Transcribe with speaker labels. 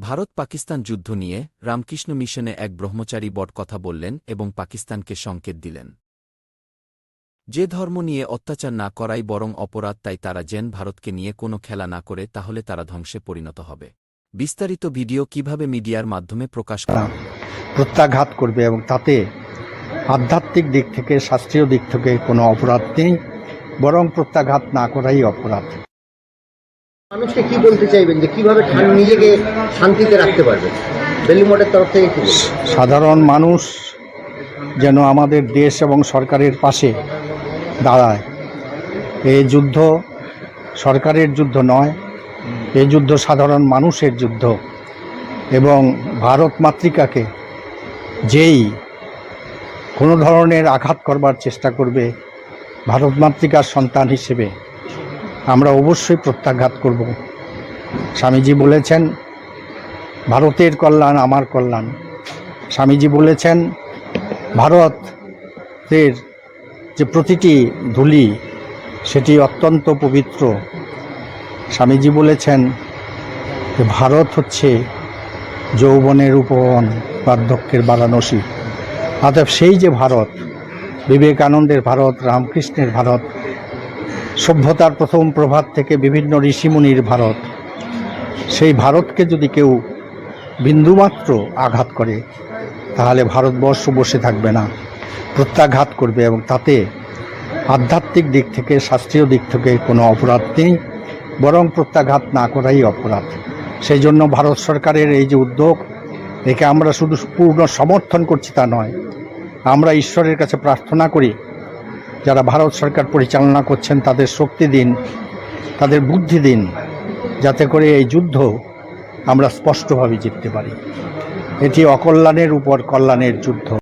Speaker 1: ভারত পাকিস্তান যুদ্ধ নিয়ে রামকৃষ্ণ মিশনে এক ব্রহ্মচারী বট কথা বললেন এবং পাকিস্তানকে সংকেত দিলেন। যে ধর্ম নিয়ে অত্যাচার না করাই বরং অপরাধ, তাই তারা যেন ভারতকে নিয়ে কোনো খেলা না করে, তাহলে তারা ধ্বংসে পরিণত হবে। বিস্তারিত ভিডিও কীভাবে মিডিয়ার মাধ্যমে প্রকাশ করা
Speaker 2: প্রত্যাঘাত করবে এবং তাতে আধ্যাত্মিক দিক থেকে, শাস্ত্রীয় দিক থেকে কোনো অপরাধ নেই, বরং প্রত্যাঘাত না করাই অপরাধ।
Speaker 3: মানুষকে কি বলতে চাইবেন যে কীভাবে নিজেকে শান্তিতে রাখতে তরফ থেকে কি
Speaker 2: সাধারণ মানুষ যেন আমাদের দেশ এবং সরকারের পাশে দাঁড়ায়। এই যুদ্ধ সরকারের যুদ্ধ নয় এই যুদ্ধ সাধারণ মানুষের যুদ্ধ। এবং ভারত মাতৃকাকে যেই কোনো ধরনের আঘাত করবার চেষ্টা করবে, ভারত মাতৃকার সন্তান হিসেবে আমরা অবশ্যই প্রত্যাঘাত করব। স্বামীজি বলেছেন, ভারতের কল্যাণ আমার কল্যাণ। স্বামীজি বলেছেন, ভারতের যে প্রতিটি ধুলি, সেটি অত্যন্ত পবিত্র। স্বামীজি বলেছেন, যে ভারত হচ্ছে যৌবনের উপবন, বার্ধক্যের বারাণসী। অতএব সেই যে ভারত, বিবেকানন্দের ভারত, রামকৃষ্ণের ভারত সভ্যতার প্রথম প্রভাত থেকে বিভিন্ন ঋষিমুনির ভারত। সেই ভারতকে যদি কেউ বিন্দুমাত্র আঘাত করে, তাহলে ভারতবর্ষ বসে থাকবে না, প্রত্যাঘাত করবে এবং তাতে আধ্যাত্মিক দিক থেকে, শাস্ত্রীয় দিক থেকে কোনো অপরাধ নেই, বরং প্রত্যাঘাত না করাই অপরাধ। সেই জন্য ভারত সরকারের এই যে উদ্যোগ, একে আমরা শুধু পূর্ণ সমর্থন করছি তা নয়, আমরা ঈশ্বরের কাছে প্রার্থনা করি যারা ভারত সরকার পরিচালনা করছেন, তাদের শক্তি দিন, তাদের বুদ্ধি দিন, যাতে করে এই যুদ্ধ আমরা স্পষ্টভাবে জিততে পারি। এটি অকল্যাণের উপর কল্যাণের যুদ্ধ।